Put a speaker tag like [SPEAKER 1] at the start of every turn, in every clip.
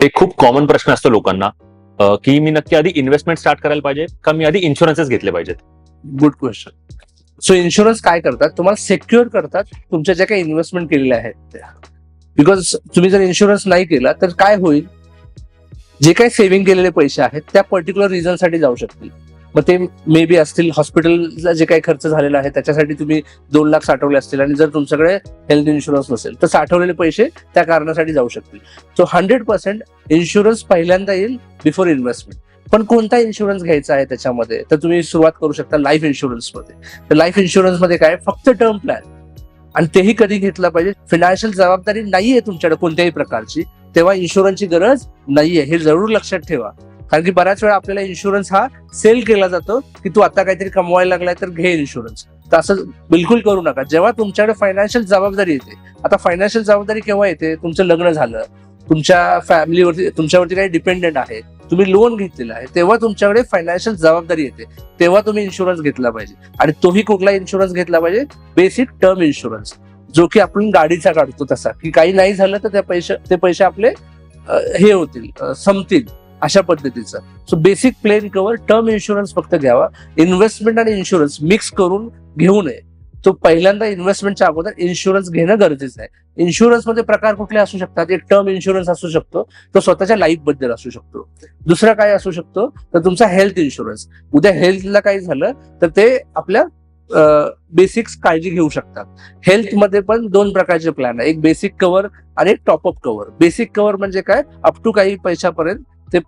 [SPEAKER 1] एक खूप कॉमन प्रश्न असतो लोकांना की मी नक्की आधी इन्व्हेस्टमेंट स्टार्ट करायला पाहिजे का मी आधी इन्शुरन्सेस घेतले पाहिजेत?
[SPEAKER 2] गुड क्वेश्चन सो इन्शुरन्स काय करतात? तुम्हाला सेक्युअर करतात तुमच्या ज्या काही इन्व्हेस्टमेंट केलेल्या आहेत त्या. बिकॉज तुम्ही जर इन्शुरन्स नाही केला तर काय होईल? जे काही सेव्हिंग केलेले पैसे आहेत त्या पर्टिक्युलर रिझनसाठी जाऊ शकतील. मग ते मे बी असतील हॉस्पिटलला जे काही खर्च झालेला आहे त्याच्यासाठी तुम्ही दोन लाख साठवले असतील आणि जर तुमच्याकडे हेल्थ इन्शुरन्स नसेल तर साठवलेले पैसे त्या कारणासाठी जाऊ शकतील. सो हंड्रेड पर्सेंट इन्शुरन्स पहिल्यांदा येईल बिफोर इन्व्हेस्टमेंट पण कोणता इन्शुरन्स घ्यायचा आहे त्याच्यामध्ये? तर तुम्ही सुरुवात करू शकता लाईफ इन्शुरन्समध्ये. तर लाईफ इन्शुरन्समध्ये काय? फक्त टर्म प्लॅन आणि तेही कधी घेतला पाहिजे? फिनान्शियल जबाबदारी नाहीये तुमच्याकडे कोणत्याही प्रकारची. तेव्हा इन्शुरन्सची गरज नाहीये. हे जरूर लक्षात ठेवा. कारण की बऱ्याच वेळा आपल्याला इन्शुरन्स हा सेल केला जातो की तू आता काहीतरी कमवायला लागलाय तर घे इन्शुरन्स तर असं बिलकुल करू नका. जेव्हा तुमच्याकडे फायनान्शियल जबाबदारी येते आता फायनान्शियल जबाबदारी केव्हा येते? तुमचं लग्न झालं तुमच्या फॅमिलीवरती तुमच्यावरती काही डिपेंडेंट आहे तुम्ही लोन घेतलेलं आहे तेव्हा तुमच्याकडे फायनान्शियल जबाबदारी येते. तेव्हा तुम्ही इन्शुरन्स घेतला पाहिजे. आणि तोही कुठला इन्शुरन्स घेतला पाहिजे? बेसिक टर्म इन्शुरन्स जो की आपण गाडीचा काढतो तसा. की काही नाही झालं तर त्या पैसे ते पैसे आपले हे होतील संपतील. अशा पद्धतीचं. So basic plain cover term insurance फक्त घ्यावा. इन्व्हेस्टमेंट आणि इन्शुरन्स मिक्स करून घेऊ नये. तो पहिल्यांदा इन्व्हेस्टमेंटच्या अगोदर इन्शुरन्स घेणं गरजेचं आहे. इन्शुरन्समध्ये प्रकार कुठले असू शकतात? एक टर्म इन्शुरन्स असू शकतो तो स्वतःच्या लाईफबद्दल असू शकतो. दुसरा काय असू शकतो? तर तुमचा हेल्थ इन्शुरन्स उद्या हेल्थला काही झालं तर ते आपल्या बेसिक्स काळजी घेऊ शकतात. हेल्थमध्ये पण दोन प्रकारचे प्लॅन आहे. एक बेसिक कव्हर आणि एक टॉपअप कव्हर बेसिक कव्हर म्हणजे काय? अप टू काही पैशापर्यंत ते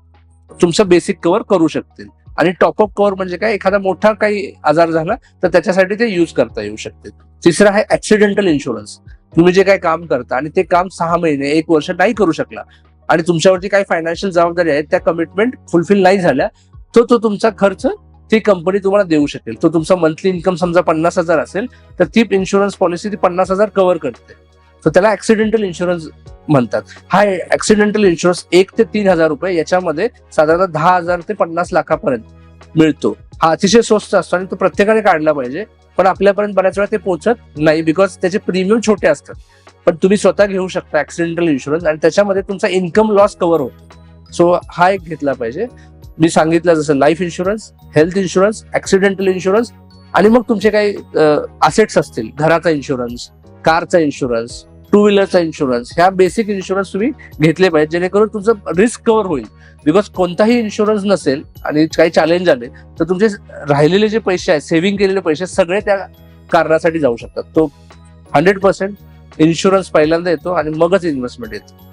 [SPEAKER 2] तुमचं बेसिक कव्हर करू शकतील. आणि टॉपअप कव्हर म्हणजे काय? एखादा मोठा काही आजार झाला तर त्याच्यासाठी ते युज करता येऊ शकते तिसरं आहे ऍक्सिडेंटल इन्शुरन्स तुम्ही जे काही काम करता आणि ते काम सहा महिने एक वर्ष नाही करू शकला आणि तुमच्यावरती काही फायनान्शियल जबाबदारी आहे त्या कमिटमेंट फुलफिल नाही झाल्या तो तो तुमचा खर्च ती कंपनी तुम्हाला देऊ शकेल. तो तुमचा मंथली इन्कम समजा पन्नास हजार असेल तर ती इन्शुरन्स पॉलिसी ती पन्नास हजार कव्हर करते. तर त्याला ऍक्सिडेंटल इन्शुरन्स म्हणतात. हा ऍक्सिडेंटल इन्शुरन्स एक ते तीन हजार रुपये याच्यामध्ये साधारणतः दहा हजार ते पन्नास लाखापर्यंत मिळतो. हा अतिशय स्वस्त असतो आणि तो प्रत्येकाने काढला पाहिजे. पण आपल्यापर्यंत बऱ्याच वेळा ते पोहोचत नाही बिकॉज त्याचे प्रीमियम छोटे असतात. पण तुम्ही स्वतः घेऊ शकता ऍक्सिडेंटल इन्शुरन्स आणि त्याच्यामध्ये तुमचा इन्कम लॉस कव्हर होतो. सो हा एक घेतला पाहिजे. मी सांगितलं जसं life insurance health insurance accidental insurance आणि मग तुमचे काही असेट्स असतील. घराचा इन्शुरन्स कारचा इन्शुरन्स टू व्हीलरचा इन्शुरन्स ह्या बेसिक इन्शुरन्स तुम्ही घेतले पाहिजे जेणेकरून तुमचं रिस्क कव्हर होईल. बिकॉज कोणताही इन्शुरन्स नसेल आणि काही चॅलेंज आले तर तुमचे राहिलेले जे पैसे आहेत सेव्हिंग केलेले पैसे सगळे त्या कारणासाठी जाऊ शकतात. तो हंड्रेड पर्सेंट इन्शुरन्स पहिल्यांदा येतो आणि मगच इन्व्हेस्टमेंट येतो.